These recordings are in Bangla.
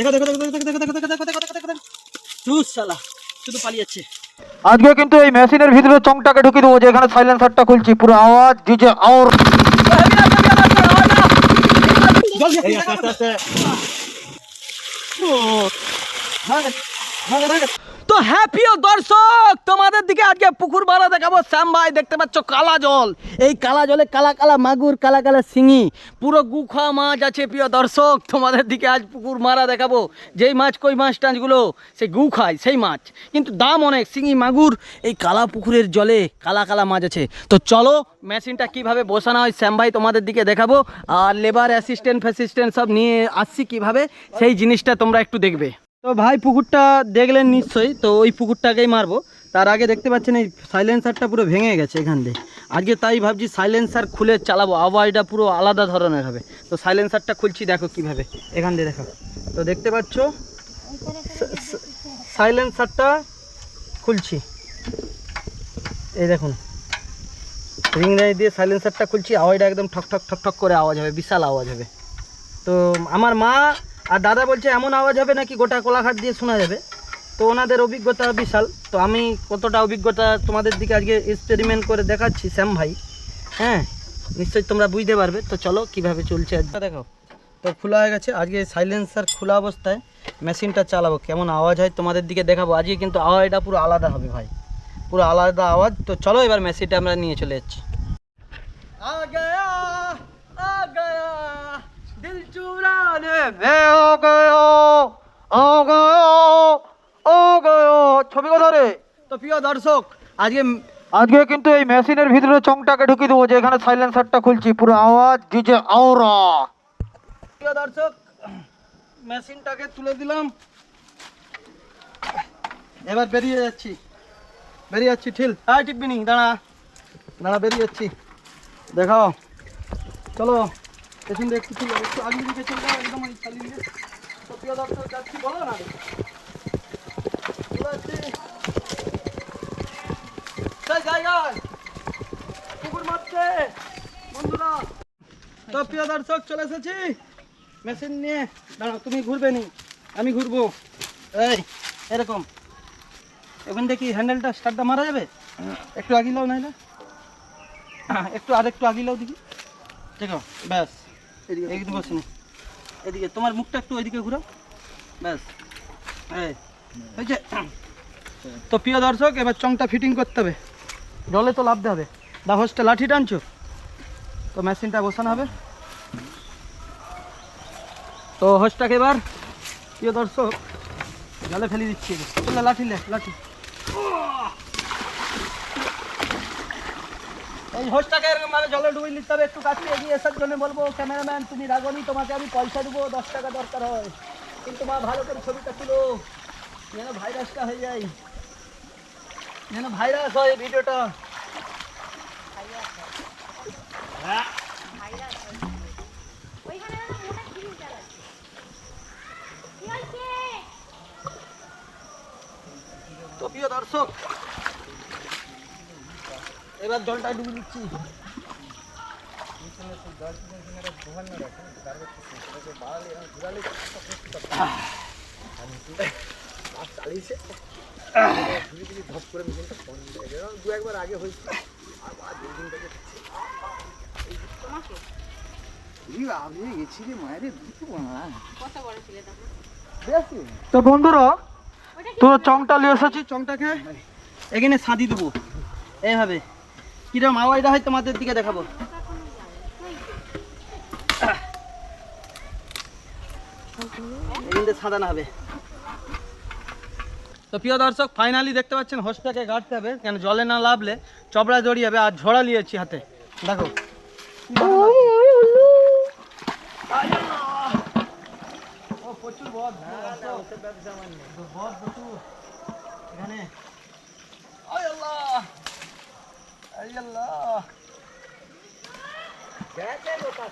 দেখো দেখো দেখো দেখো দেখো দেখো দেখো দেখো দেখো দেখো দেখো ধুস শালা শুধু পালিয়েছে আজকে কিন্তু এই মেশিনের ভিতরে চংটাকে ঢুকিয়ে দেবো যেখানে সাইলেন্সারটা খুলছি পুরো আওয়াজ ডিজে আওর। এই আস্তে আস্তে আস্তে। ও ভাগ ভাগ ভাগ তো হ্যাপিও দর্শক, তোমাদের দিকে আজকে পুকুর মারা দেখাবো। শ্যাম ভাই, দেখতে পাচ্ছ কালা জল। এই কালা জলে কালা কালা মাগুর, কালা কালা শিঙি, পুরো গুখা মাছ আছে প্রিয় দর্শক। তোমাদের দিকে আজ পুকুর মারা দেখাবো। যেই মাছ, কই মাছ টাছগুলো সেই গু খায় সেই মাছ। কিন্তু দাম অনেক, শিঙি, মাগুর, এই কালা পুকুরের জলে কালা কালা মাছ আছে। তো চলো, মেশিনটা কীভাবে বসানো হয়, শ্যাম ভাই তোমাদের দিকে দেখাবো। আর লেবার অ্যাসিস্ট্যান্ট ফ্যাসিস্ট্যান্ট সব নিয়ে আসছি কীভাবে, সেই জিনিসটা তোমরা একটু দেখবে। তো ভাই পুকুরটা দেখলেন নিশ্চয়ই, তো ওই পুকুরটাকেই মারবো। তার আগে দেখতে পাচ্ছেন এই সাইলেন্সারটা পুরো ভেঙে গেছে এখান দিয়ে। আজকে তাই ভাবছি সাইলেন্সার খুলে চালাবো আওয়াজটা পুরো আলাদা ধরনের হবে। তো সাইলেন্সারটা খুলছি, দেখো কীভাবে, এখান দিয়ে দেখো। তো দেখতে পাচ্ছ সাইলেন্সারটা খুলছি। এই দেখুন রিং রাই দিয়ে সাইলেন্সারটা খুলছি, আওয়াজটা একদম ঠক ঠক ঠক ঠক করে আওয়াজ হবে, বিশাল আওয়াজ হবে। তো আমার মা আর দাদা বলছে এমন আওয়াজ হবে নাকি গোটা কোলাঘাট দিয়ে শোনা যাবে? তো ওনাদের অভিজ্ঞতা বিশাল। তো আমি কতটা অভিজ্ঞতা তোমাদের দিকে আজকে এক্সপেরিমেন্ট করে দেখাচ্ছি শ্যাম ভাই। হ্যাঁ নিশ্চয়ই তোমরা বুঝতে পারবে। তো চলো কীভাবে চলছে আজকে দেখো তো খোলা হয়ে গেছে। আজকে সাইলেন্সার খোলা অবস্থায় মেশিনটা চালাবো। কেমন আওয়াজ হয় তোমাদের দিকে দেখাবো। আজকে কিন্তু আওয়াজটা পুরো আলাদা হবে ভাই। পুরো আলাদা আওয়াজ। তো চলো এবার মেশিনটা আমরা নিয়ে চলে যাচ্ছি। आ 하늘 외워가요. 어가요. 어가요 ছবি কথা রে তো প্রিয় দর্শক আজকে আজকে কিন্তু এই মেশিনের ভিতরে চংটাকে ঢুকে দেবো যে এখানে সাইলেন্সারটা খুলছি পুরো আওয়াজ দিচ্ছে আওরা প্রিয় দর্শক মেশিনটাকে তুলে দিলাম এবার বেরিয়ে যাচ্ছি বেরিয়ে যাচ্ছি ঠিল হ্যাঁ টিপবিনি দাঁড়া দাঁড়া বেরিয়ে যাচ্ছি দেখাও চলো পেছন দিয়ে একটু একটু আগে দিকে চলে একদম ওই খালি যাচ্ছি, বলো না? পুকুর মারছে। চলে এসেছি। মেশিন নিয়ে। দাঁড়াও, তুমি ঘুরবে নি, আমি ঘুরবো। এই, এরকম। এখন দেখি হ্যান্ডেলটা স্টার্টটা মারা যাবে? একটু আগিলাও নাইলে। একটু আর একটু আগিলাও দেখি, ব্যাস। এদিকে এদিকে বসে নি। এদিকে তোমার মুখটা একটু ওইদিকে ঘুরাও ব্যাস। এই হয়েছে তো প্রিয় দর্শক এবার চংটা ফিটিং করতে হবে। জলে তো লাভতে হবে। দা হোস্টে লাঠি টানছো? তো মেশিনটা বসানো হবে। তো হোসটাকে এবার প্রিয় দর্শক জলে ফেলে দিচ্ছি। লাঠি লে লাঠি। এই হোসটাকে এরকম জলে ডুবিয়ে নিতে হবে? একটু কাছে এগিয়ে আসার জন্য বলব ক্যামেরাম্যান তুমি রাগনি তোমাকে আমি পয়সা দেবো, দশ টাকা দরকার হয়। কিন্তু মা, ভালো করে ছবিটা তুলো। যেন ভাইরাসটা হয়ে যায়। যেন ভাইরাস হয় ভিডিওটা। তো প্রিয় দর্শক এবার জলটা ডুবে দিচ্ছি। তো বন্ধুরা তো চংটা নিয়ে এসেছি চংটাকে? এখানে সাঁদি দেবো। এইভাবে। কিরম আওয়াজটা হয় তোমাদের দিকে দেখাবো। এখানে হবে। তো প্রিয় দর্শক ফাইনালি দেখতে পাচ্ছেন হোসটাকে গাড়তে হবে, কেন জলে না লাভলে চবড়া জড়িয়ে যাবে আর ঝোড়া নিয়েছি হাতে। দেখো।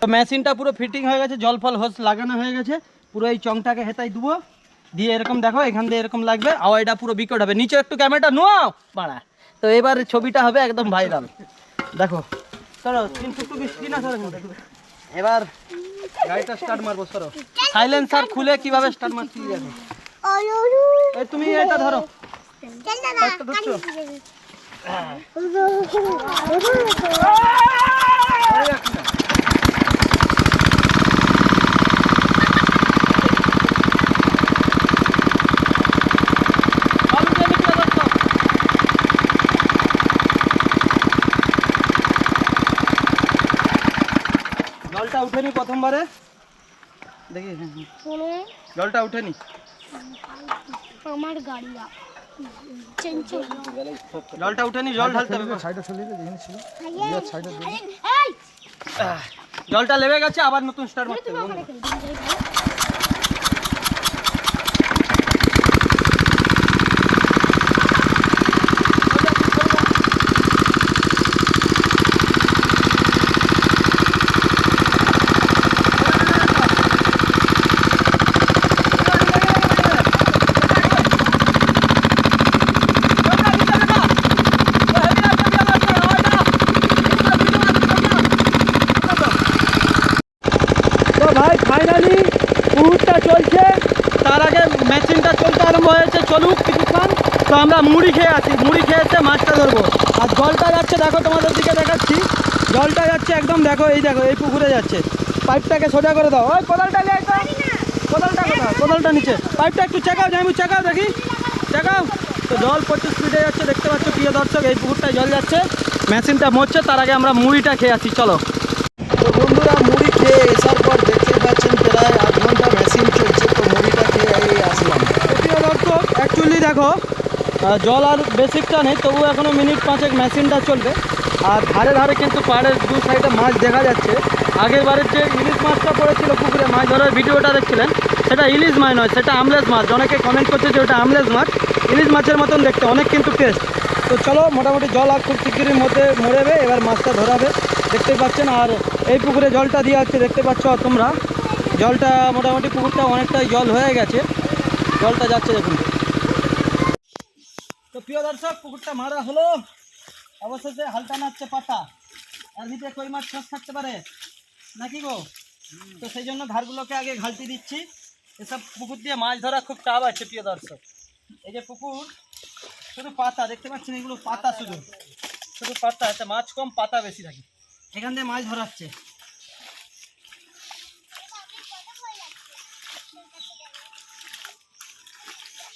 তো মেশিনটা পুরো ফিটিং হয়ে গেছে, জল ফল হোস লাগানো হয়ে গেছে। পুরো এই চংটাকে হেতাই দেবো। দিয়ে এরকম দেখো, এখান দিয়ে এরকম লাগবে, আওয়াজটা পুরো বিকট হবে। নিচে একটু ক্যামেরাটা নোয়াও। বাড়া। তো এবার ছবিটা হবে একদম ভাইরাল দেখো। চলো এবার গাড়িটা স্টার্ট মারবো সরো। সাইলেন্সার খুলে কীভাবে স্টার্ট মারছি দেখো। এই তুমি এটা ধরো। ঢুকছো উঠেনি প্রথমবারে? দেখি। জলটা উঠেনি? আমার গাড়ি জলটা উঠেনি? জল ঢালতে হবে। এই! আহ, জলটা লেবে গেছে আবার নতুন স্টার্ট মারতে হবে। ভাই ফাইনালি পুরুষটা চলছে। তার আগে মেশিনটা চলতে আরম্ভ হয়েছে। চলুক কিছুক্ষণ তো আমরা মুড়ি খেয়ে আসি। মুড়ি খেয়ে এসে মাছটা ধরবো। আর জলটা যাচ্ছে, দেখো তোমাদের দিকে দেখাচ্ছি। জলটা যাচ্ছে একদম, দেখো, এই দেখো, এই পুকুরে যাচ্ছে। পাইপটাকে সোজা করে দাও। ওই কোদালটা নিয়ে কোদালটা কোথায়? কোদালটা নিচে। পাইপটা একটু চেকাও জামি চেকাও, দেখি। চেকাও। তো জল প্রচুর স্পিডে যাচ্ছে। দেখতে পাচ্ছ প্রিয় দর্শক, এই পুকুরটায় জল যাচ্ছে। মেশিনটা মরছে। তার আগে আমরা মুড়িটা খেয়ে আসি। চলো তো বন্ধুরা মুড়ি খেয়ে আসার পর দেখতে পাচ্ছেন প্রায় আধ ঘণ্টা মেশিন চলছে তো মুড়িটা খেয়ে এই আসলাম প্রিয় দর্শক অ্যাকচুয়ালি দেখো জল আর বেসিকটা নেই তবু এখনও মিনিট পাঁচেক মেশিনটা চলবে। আর ধারে ধারে কিন্তু পাহাড়ের দু সাইডে মাছ দেখা যাচ্ছে। আগের বারের যে ইলিশ মাছটা পড়েছিল পুকুরে, মাছ ধরার ভিডিওটা দেখছিলেন? সেটা ইলিশ মাছ নয়, সেটা আমলেস মাছ। অনেকে কমেন্ট করছে যে ওটা আমলেজ মাছ। ইলিশ মাছের মতন দেখতে, অনেক কিন্তু টেস্ট তো চলো, মোটামুটি জল আর খুব শিগগিরির মধ্যে মরেবে, এবার মাছটা ধরাবে। দেখতে পাচ্ছেন, আর এই পুকুরে জলটা দিয়ে আছে দেখতে পাচ্ছ তোমরা। জলটা মোটামুটি পুকুরটা অনেকটাই জল হয়ে গেছে। জলটা যাচ্ছে দেখুন। প্রিয় দর্শক, পুকুরটা মারা হলো। অবশেষে হালকা নাচছে পাতা। এর ভিতরে কই মাছ ফাঁস থাকতে পারে? নাকি গো? তো সেই জন্য ধারগুলোকে আগে ঘালতি দিচ্ছি। এসব পুকুর দিয়ে মাছ ধরা খুব টাপ আছে, প্রিয় দর্শক। এই যে পুকুর, শুধু পাতা, দেখতে পাচ্ছেন এগুলো পাতা শুধু। শুধু পাতা, এতে মাছ কম, পাতা বেশি থাকে। এখান দিয়ে মাছ ধরাচ্ছে।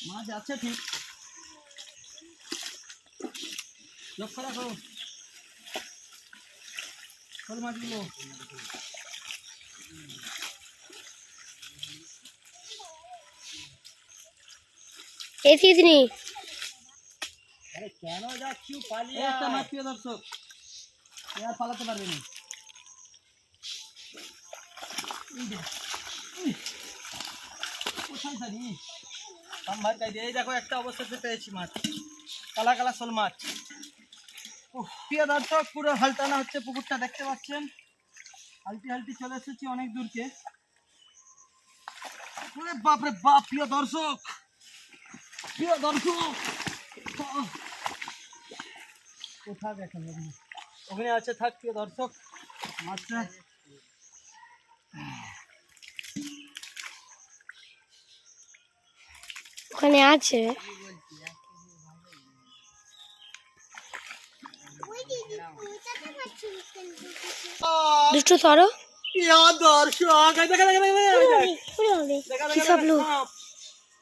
মাছ আছে ঠিক। লক্ষ্য রাখো শোল মাছগুলো এসি দিনি কেন যাচ্ছি পালিয়ে একটা মাছ প্রিয় দর্শক আর পালাতে পারবে না কোথায় জানি এই দেখো একটা অবস্থাতে পেয়েছি মাছ কালা কালা শোল মাছ প্রিয় দর্শক, পুরো হালটানা হচ্ছে পুকুরটা, দেখতে পাচ্ছেন? হালটি হালটি চলে এসেছি অনেক দূরকে। বাপরে বাপ, প্রিয় দর্শক প্রিয় দর্শক। কোথায় দেখেন ওখানে আছে, থাক প্রিয় দর্শক, মাছটা। ওখানে আছে। প্রিয় দর্শক দেখে দেখে দেখে দেখে, দেখে। দেখা কি সব লোক?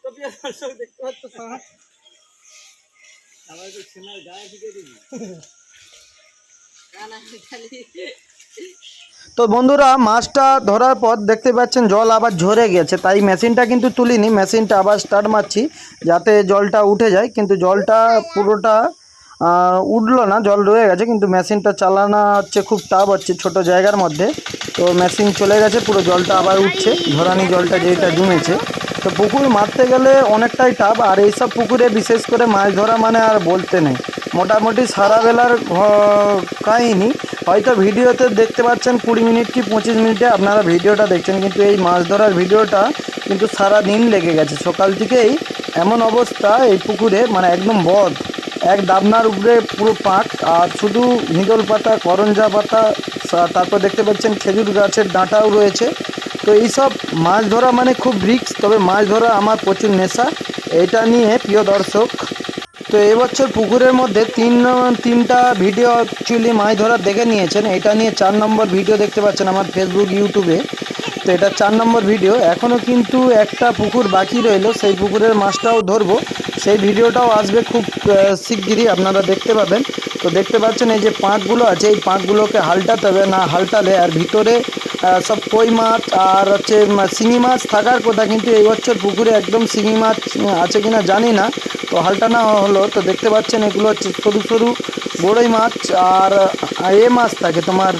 তো প্রিয় দর্শক দেখতে পাচ্ছ সাপ। তো বন্ধুরা মাছটা ধরার পর দেখতে পাচ্ছেন জল আবার ঝরে গেছে। তাই মেশিনটা কিন্তু তুলিনি মেশিনটা আবার স্টার্ট মারছি যাতে জলটা উঠে যায়। কিন্তু জলটা পুরোটা উঠল না, জল রয়ে গেছে, কিন্তু মেশিনটা চালানো হচ্ছে খুব টাফ হচ্ছে ছোট জায়গার মধ্যে। তো মেশিন চলে গেছে, পুরো জলটা আবার উঠছে ঝরানি জলটা যেটা জমেছে। তো পুকুর মারতে গেলে অনেকটাই টাফ আর এইসব পুকুরে বিশেষ করে মাছ ধরা মানে আর বলতে নেই। মোটামুটি সারা বেলার ঘ- কাহিনী। হয়তো ভিডিওতে দেখতে পাচ্ছেন, কুড়ি মিনিট কি পঁচিশ মিনিটে আপনারা ভিডিওটা দেখছেন, কিন্তু এই মাছ ধরার ভিডিওটা কিন্তু সারা দিন লেগে গেছে। সকাল থেকেই এমন অবস্থা এই পুকুরে মানে একদম বধ। এক দাবনার উপরে পুরো পাক, আর শুধু হিঁদল পাতা, করঞ্জা পাতা তারপর দেখতে পাচ্ছেন খেজুর গাছের ডাঁটাও রয়েছে। তো এইসব মাছ ধরা মানে খুব রিক্স তবে মাছ ধরা আমার প্রচুর নেশা, এটা নিয়ে প্রিয় দর্শক। তো এবছর পুকুরের মধ্যে তিন, তিনটা ভিডিও অ্যাকচুয়ালি মাছ ধরা দেখে নিয়েছেন, এটা নিয়ে চার নম্বর ভিডিও দেখতে পাচ্ছেন আমার ফেসবুক ইউটিউবে তো এটা চার নম্বর ভিডিও এখনও কিন্তু একটা পুকুর বাকি রইল, সেই পুকুরের মাছটাও ধরবো। সেই ভিডিওটাও আসবে খুব শিগগিরই, আপনারা দেখতে পাবেন। তো দেখতে পাচ্ছেন এই যে পাঁকগুলো আছে, এই পাঁকগুলোকে হালটাতে হবে, না হালটালে। আর ভিতরে সব কই মাছ আর হচ্ছে শিঙি মাছ থাকার কথা কিন্তু এই বছর পুকুরে একদম শিঙি মাছ আছে কিনা জানি না। তো হালটানা হলো, তো দেখতে পাচ্ছেন এগুলো হচ্ছে সরু সরু বড়ই মাছ, আর এ মাছ থাকে তোমার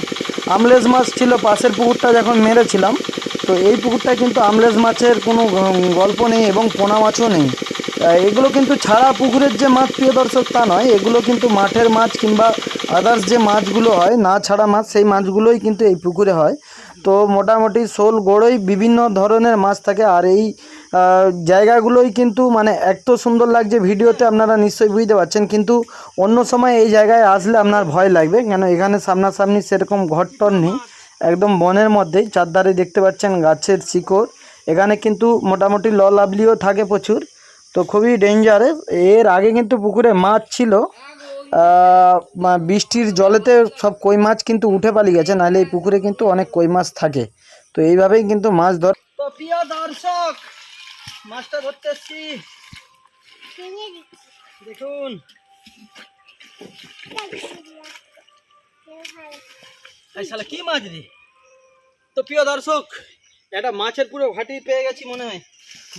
আমলেজ মাছ ছিল, পাশের পুকুরটা যখন মেরেছিলাম, তো এই পুকুরটা কিন্তু আমলেজ মাছের কোনো গল্প নেই এবং পোনা মাছও নেই। এগুলো কিন্তু ছাড়া পুকুরের যে মাছ, প্রিয় দর্শক, তা নয়। এগুলো কিন্তু মাঠের মাছ কিংবা আদার্স যে মাছগুলো হয়, না ছাড়া মাছ, সেই মাছগুলোই কিন্তু এই পুকুরে হয়। তো মোটামুটি শোল গড়ই বিভিন্ন ধরনের মাছ থাকে। আর এই জায়গাগুলোই কিন্তু মানে এত সুন্দর লাগছে ভিডিওতে, আপনারা নিশ্চয়ই বুঝতে পারছেন, কিন্তু অন্য সময় এই জায়গায় আসলে আপনার ভয় লাগবে, কেন এখানে সামনাসামনি সেরকম ঘরটর নেই, একদম বনের মধ্যেই, চারধারে দেখতে পাচ্ছেন গাছের শিকড়, এখানে কিন্তু মোটামুটি ল লাভলিও থাকে প্রচুর, তো খুবই ডেঞ্জারেস এর আগে কিন্তু পুকুরে মাছ ছিল বৃষ্টির জলেতে সব কই মাছ কিন্তু উঠে পালিয়ে গেছে, নাহলে এই পুকুরে কিন্তু অনেক কই মাছ থাকে, তো এইভাবেই কিন্তু মাছ ধর প্রিয় দর্শক মাছটা ধরতে এসছি। দেখুন। এই শালা কি মাছ রে? তো প্রিয় দর্শক একটা মাছের পুরো ঘাটি পেয়ে গেছি মনে হয়।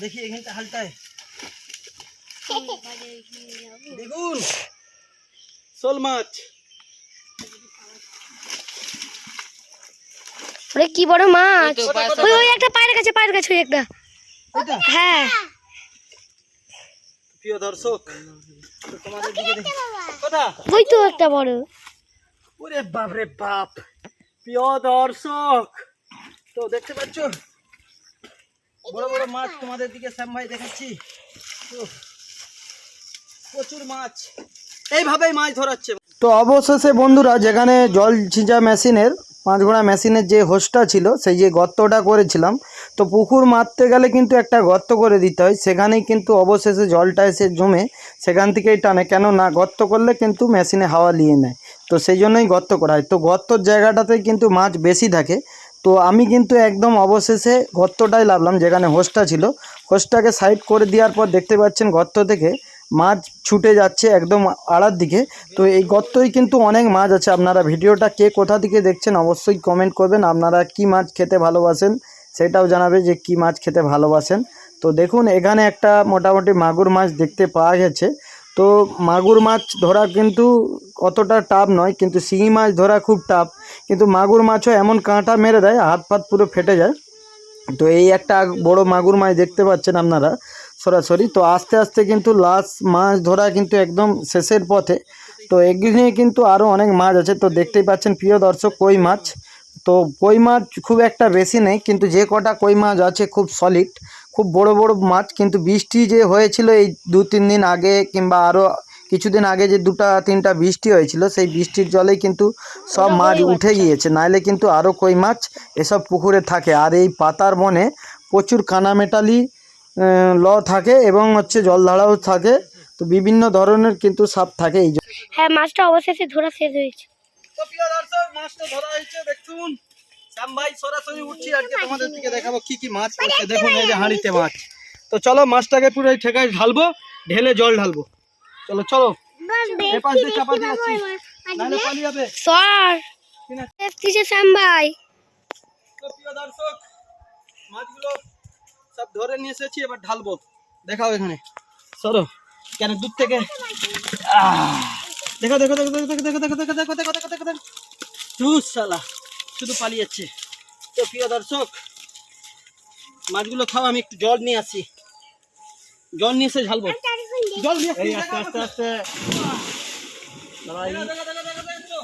দেখি এখানটা হালটায়। দেখুন শোল মাছ। ওরে কি বড় মাছ? ওই ওই একটা পায়ের কাছে পায়ের কাছে ওই একটা। হ্যাঁ। প্রিয় দর্শক তো তোমাদের দিকে কোথা? ওই তো একটা বড়। ওরে বাপ রে বাপ। প্রিয় দর্শক তো দেখতে পাচ্ছ বড় বড় মাছ তোমাদের দিকে শ্যাম ভাই দেখাচ্ছি। উফ, প্রচুর মাছ। এইভাবেই মাছ ধরাচ্ছে। তো অবশেষে বন্ধুরা যেখানে জল ছিঁচা মেশিনের পাঁচ ঘোড়া মেশিনের যে হোসটা ছিল, সেই যে গর্তটা করেছিলাম, তো পুকুর মারতে গেলে কিন্তু একটা গর্ত করে দিতে হয়। সেখানেই কিন্তু অবশেষে জলটা এসে জমে সেখান থেকেই টানে। কেন না গর্ত করলে কিন্তু মেশিনে হাওয়া নিয়ে নেয়। তো সেই জন্যই গর্ত করা হয়। তো গর্তর জায়গাটাতে কিন্তু মাছ বেশি থাকে। তো আমি কিন্তু একদম অবশেষে গর্তটাই লাভলাম, যেখানে হোসটা ছিল। হোসটাকে সাইড করে দেওয়ার পর দেখতে পাচ্ছেন গর্ত থেকে মাছ ছুটে যাচ্ছে একদম আড়ার দিকে। তো এই গর্তই কিন্তু অনেক মাছ আছে। আপনারা ভিডিওটা কে কোথা থেকে দেখছেন অবশ্যই কমেন্ট করবেন। আপনারা কি মাছ খেতে ভালোবাসেন সেটাও জানাবে যে কি মাছ খেতে ভালোবাসেন। তো দেখুন, এখানে একটা মোটামুটি মাগুর মাছ দেখতে পাওয়া গেছে। তো মাগুর মাছ ধরা কিন্তু অতটা টাফ নয়, কিন্তু শিঙি মাছ ধরা খুব টাফ কিন্তু মাগুর মাছও এমন কাঁটা মেরে দেয় হাত ফাত পুরো ফেটে যায়। তো এই একটা বড় মাগুর মাছ দেখতে পাচ্ছেন আপনারা। সরাসরি। তো আস্তে আস্তে কিন্তু লাস্ট মাছ ধরা কিন্তু একদম শেষের পথে। তো এগিয়ে কিন্তু আরও অনেক মাছ আছে। তো দেখতেই পাচ্ছেন প্রিয় দর্শক কই মাছ? তো কই মাছ খুব একটা বেশি নেই কিন্তু যে কটা কই মাছ আছে খুব সলিড খুব বড় বড় মাছ। কিন্তু বৃষ্টি যে হয়েছিল এই দু তিন দিন আগে কিংবা আরও কিছুদিন আগে যে দুটা তিনটা বৃষ্টি হয়েছিল সেই বৃষ্টির জলেই কিন্তু সব মাছ উঠে গিয়েছে। নাহলে কিন্তু আরও কই মাছ এসব পুকুরে থাকে। আর এই পাতার বনে প্রচুর কানামেটালি ল থাকে এবং হচ্ছে জলধারাও থাকে। তো বিভিন্ন ধরনের কিন্তু সাপ থাকে এই জন্য হ্যাঁ মাছটা অবশেষে ধরা শেষ হয়েছে। তো প্রিয় দর্শক মাছটা ধরা হয়েছে দেখুন। শ্যাম ভাই সরাসরি উঠছি আজকে তোমাদের দিকে দেখাবো কি কি মাছ পড়ছে। দেখুন এই যে হাঁড়িতে মাছ। তো চলো মাছটাকে পুরো এই ঠেকায় ঢালবো ঢেলে জল ঢালবো। চলো চলো। এ পাশ দিয়ে চাপা দিয়ে যাচ্ছি নাহলে পালিয়ে যাবে। সর এফটিসে শ্যাম ভাই। তো প্রিয় দর্শক মাছগুলো সব ধরে নিয়ে এসেছি এবার ঢালবো দেখাও এখানে সরো কেন দূর থেকে! দেখো দেখো দেখো দেখো দেখো দেখো দেখো দেখো দেখো দেখো দেখো দেখো দেখো ধুস শালা শুধু পালিয়ে যাচ্ছে তো প্রিয় দর্শক মাছগুলো খাও আমি একটু জল নিয়ে আসি জল নিয়ে এসে ঝালবো জল নিয়ে আসি আস্তে আস্তে আস্তে দেখো দেখো দেখো দেখো দেখো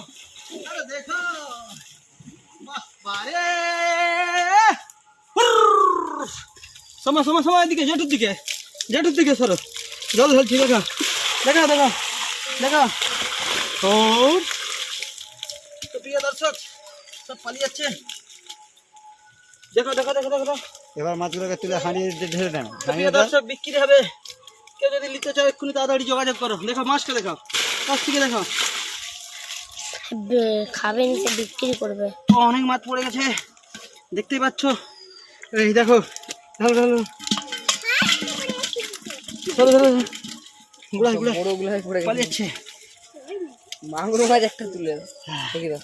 দেখো বারে সময় সময় সময় এদিকে জেঠুর দিকে জেঠুর দিকে সরো। জল ঢালছি দেখা। দেখা দেখা দেখা। তো প্রিয় দর্শক সব পালিয়ে যাচ্ছে। দেখো দেখো দেখো দেখো। দেখো। এবার মাছগুলোকে তুলে হাঁড়ি ঢেলে দেন। প্রিয় দর্শক বিক্রি হবে। কেউ যদি নিতে চাও এক্ষুনি তাড়াতাড়ি যোগাযোগ করো। দেখো মাছকে দেখাও মাছটিকে দেখাও বে- খাবে নিচে বিক্রি করবে। অনেক মাছ পড়ে গেছে। দেখতেই পাচ্ছ। এই দেখো ঢালো ধরো। ধরো ধরো। গুড়াই গুড়াই বড়গুলোই পড়ে পালিয়ে যাচ্ছে মাগুর মাছ একটা তুলে দেখি দাও।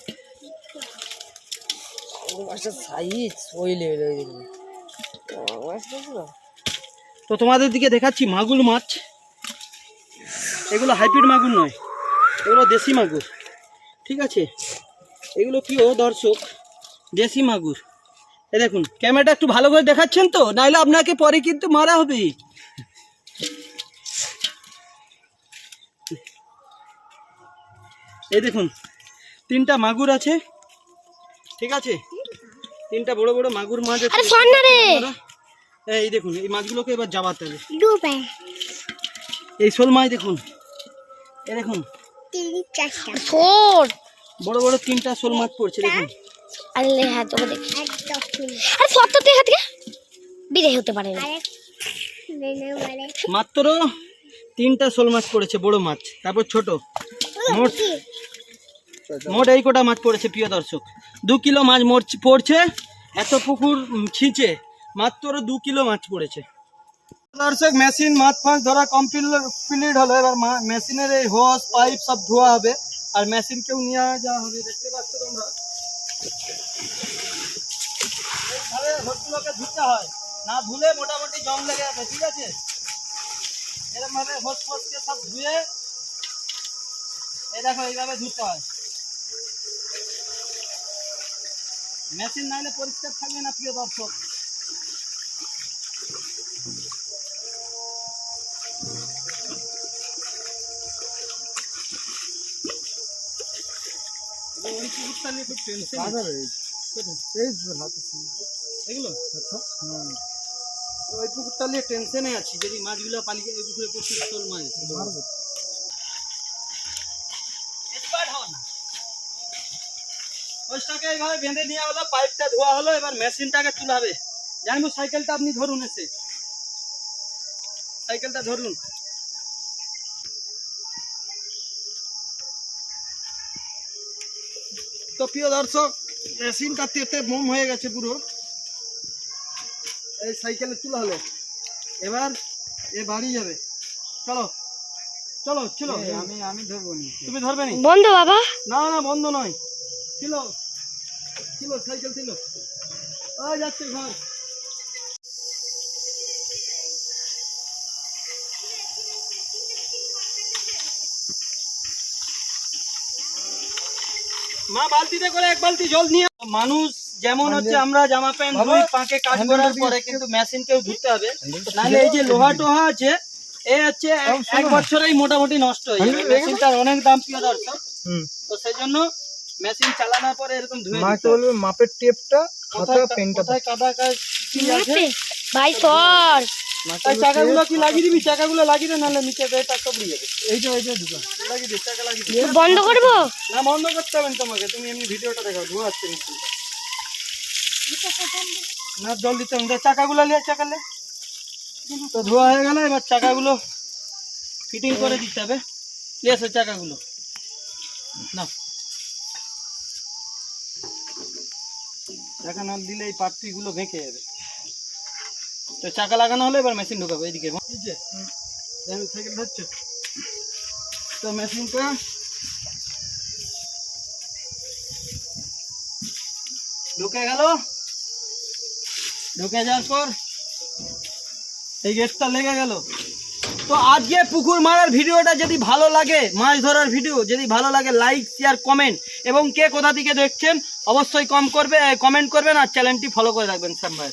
মাছটা সাইজ ওই লেভেল ওই? তো তোমাদের দিকে দেখাচ্ছি মাগুর মাছ। এগুলো হাইব্রিড মাগুর নয়। এগুলো দেশি মাগুর। ঠিক আছে? এগুলো কি ও দর্শক দেশি মাগুর। এ দেখুন ক্যামেরাটা একটু ভালো করে দেখাচ্ছেন তো নাহলে আপনাকে পরে কিন্তু মারা হবে। এই দেখুন তিনটা মাগুর আছে ঠিক আছে? তিনটা বড় বড় মাগুর মাছ আছে। এই দেখুন এই মাছগুলোকে এবার জাবাতে হবে। ডুবে। এই শোল মাছ দেখুন এই দেখুন। বড় বড় তিনটা শোল মাছ পড়ছে দেখুন। আরে লে হ্যাঁ তোকে দেখি। আরে সত্তর থেকে থেকে। বিদায় হতে পারে মাত্র তিনটা শোল মাছ পড়েছে বড় মাছ তারপর ছোট। মোট মোট এই কোটা মাছ পড়েছে প্রিয় দর্শক। দু কিলো মাছ মরছে- পড়ছে এত পুকুর ছিঁচে মাত্র দু কিলো মাছ পড়েছে। দর্শক মেশিন মাছ ফাঁস ধরা কমপ্লিট হলো এবার মেশিনের এই হোস পাইপ সব ধোয়া হবে। আর মেশিনকেও নিয়ে যাওয়া হবে দেখতে পাচ্ছ তোমরা। এইভাবে হোসগুলোকে ধুতে হয়। না ধুলে মোটামুটি জং লেগে সব ধুয়ে দেখো, এইভাবে ধুতে হয়। মেশিন নাইলে পরিষ্কার থাকবে না, প্রিয় দর্শক? ওই কুকুরটা নিয়ে খুব টেনশন এগুলো? ওই পুকুরটা নিয়ে টেনশনে আছি যদি মাছগুলো পালিয়ে ওই পুকুরে প্রচুর শোল মাছ আছে। এইভাবে বেঁধে নেওয়া হলো পাইপটা ধোয়া হলো এবার মেশিনটাকে তুলাবে। জানব সাইকেলটা আপনি ধরুন এসে। সাইকেলটা ধরুন। তো প্রিয় দর্শক মেশিনটা তেতে মোম হয়ে গেছে পুরো। এই সাইকেলে তোলা হলে। এবার এ বাড়ি যাবে। চলো চলো চলো। আমি আমি ধরবো তুমি ধরবে নি? বন্ধ বাবা। না না বন্ধ নয়। ছিল ছিল সাইকেল ছিল। ও যাচ্ছে ঘর। মা বালতিতে করে এক বালতি জল নিয়ে মানুষ যেমন হচ্ছে আমরা জামা প্যান্ট ধুই পাকে কাজ করার পরে কিন্তু মেশিন কেউ ধুতে হবে। নাহলে এই যে লোহা টোহা আছে এ হচ্ছে এক- বছরেই মোটামুটি নষ্ট হয়ে যাবে। মেশিনটার অনেক দাম প্রিয় দর্শক। তো সেই জন্য মেশিন চালানোর পরে এরকম ধুয়ে দিতে হবে। মাপের টেপটা কোথায় কোথায় কাদা কাজ কি আছে? ভাই সর চাকাগুলো কি লাগিয়ে দিবি? চাকাগুলো লাগিয়ে দে নাহলে নিচে দেয় টাকা পড়ে যাবে। এইটা এইটা দুটো। লাগিয়ে দে চাকা লাগিয়ে দে। বন্ধ করব? না বন্ধ করতে হবে না তোমাকে। তুমি এমনি ভিডিওটা দেখো ধোয়া হচ্ছে না জল দিতে হবে না। চাকাগুলো নিয়ে চাকা লে। তো ধোয়া হয়ে গেল এবার চাকাগুলো ফিটিং করে দিতে হবে। নিয়ে এসো চাকাগুলো। না চাকা না দিলে এই পাট্টিগুলো ভেঙে যাবে। তো চাকা লাগানো হলে এবার মেশিন ঢুকাবো এইদিকে। তো মেশিনটা ঢুকে গেল। ঢুকে যাওয়ার পর এই গেটটা লেগে গেল। তো আজকে পুকুর মারার ভিডিওটা যদি ভালো লাগে মাছ ধরার ভিডিও যদি ভালো লাগে লাইক শেয়ার কমেন্ট এবং কে কোথা থেকে দেখছেন অবশ্যই কম করবে কমেন্ট করবেন আর চ্যানেলটি ফলো করে রাখবেন স্যাম ভাই।